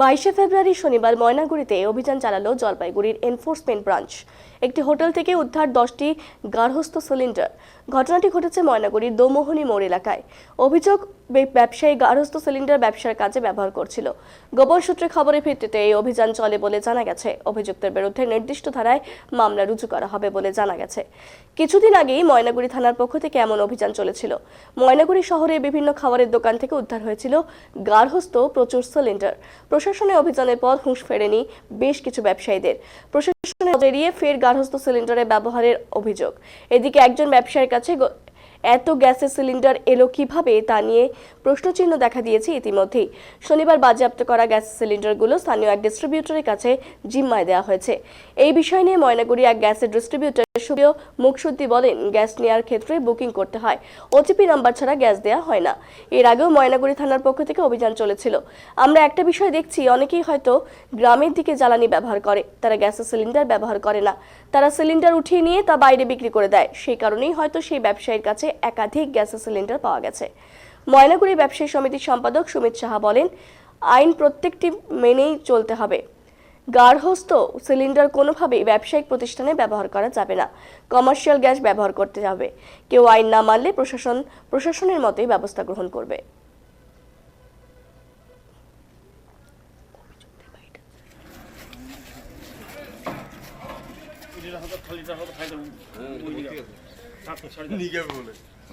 বাইশে ফেব্রুয়ারি শনিবার ময়নাগুড়িতে অভিযান চালালো জলপাইগুড়ির এনফোর্সমেন্ট ব্রাঞ্চ। একটি হোটেল থেকে উদ্ধার দশটি গার্হস্থ্য সিলিন্ডার। ঘটনাটি ঘটেছে ময়নাগুড়ির দোমোহনী মোড় এলাকায়। অভিযোগ ব্যবসায়ী গার্হস্থ্য সিলিন্ডার ব্যবসার কাজে ব্যবহার করছিল। গোপন সূত্রে খবরের ভিত্তিতে এই অভিযান চলে বলে জানা গেছে। অভিযুক্তের বিরুদ্ধে নির্দিষ্ট ধারায় মামলা রুজু করা হবে বলে জানা গেছে। কিছুদিন আগেই ময়নাগুড়ি থানার পক্ষ থেকে এমন অভিযান চলেছিল। ময়নাগুড়ি শহরে বিভিন্ন খাবারের দোকান থেকে উদ্ধার হয়েছিল গার্হস্থ্য প্রচুর সিলিন্ডার। প্রশাসনের অভিযানের পর হুঁশ ফেরেনি বেশ কিছু ব্যবসায়ীদের। প্রশাসনের এড়িয়ে ফের গার্হস্থ্য সিলিন্ডারের ব্যবহারের অভিযোগ। এদিকে একজন ব্যবসায়ীর কাছে এত গ্যাসের সিলিন্ডার এলো কীভাবে তা নিয়ে প্রশ্নচিহ্ন দেখা দিয়েছে ইতিমধ্যেই। শনিবার বাজেয়াপ্ত করা গ্যাস সিলিন্ডারগুলো স্থানীয় এক ডিস্ট্রিবিউটরের কাছে জিম্মায় দেওয়া হয়েছে। এই বিষয় নিয়ে ময়নাগুড়ি এক গ্যাসের ডিস্ট্রিবিউটর সুপ্রিয় মুখশুদ্ধি বলেন গ্যাস নেওয়ার ক্ষেত্রে বুকিং করতে হয়। ওটিপি নাম্বার ছাড়া গ্যাস দেওয়া হয় না। এর আগেও ময়নাগুড়ি থানার পক্ষ থেকে অভিযান চলেছিল। আমরা একটা বিষয় দেখছি, অনেকেই হয়তো গ্রামের দিকে জ্বালানি ব্যবহার করে, তারা গ্যাসের সিলিন্ডার ব্যবহার করে না। তারা সিলিন্ডার উঠিয়ে নিয়ে তা বাইরে বিক্রি করে দেয়। সেই কারণেই হয়তো সেই ব্যবসায়ীর কাছে একাধিক গ্যাসের সিলিন্ডার পাওয়া গেছে। ময়নাগুড়ি ব্যবসায়ী সমিতির সম্পাদক সুমিত সাহা বলেন, আইন প্রত্যেকটি মেনেই চলতে হবে। গার্হস্থ সিলিন্ডার কোনোভাবেই ব্যবসায়িক প্রতিষ্ঠানে ব্যবহার করা যাবে না। কমার্শিয়াল গ্যাস ব্যবহার করতে হবে। কেউ আইন না মানলে প্রশাসন, প্রশাসনের মতোই ব্যবস্থা গ্রহণ করবে।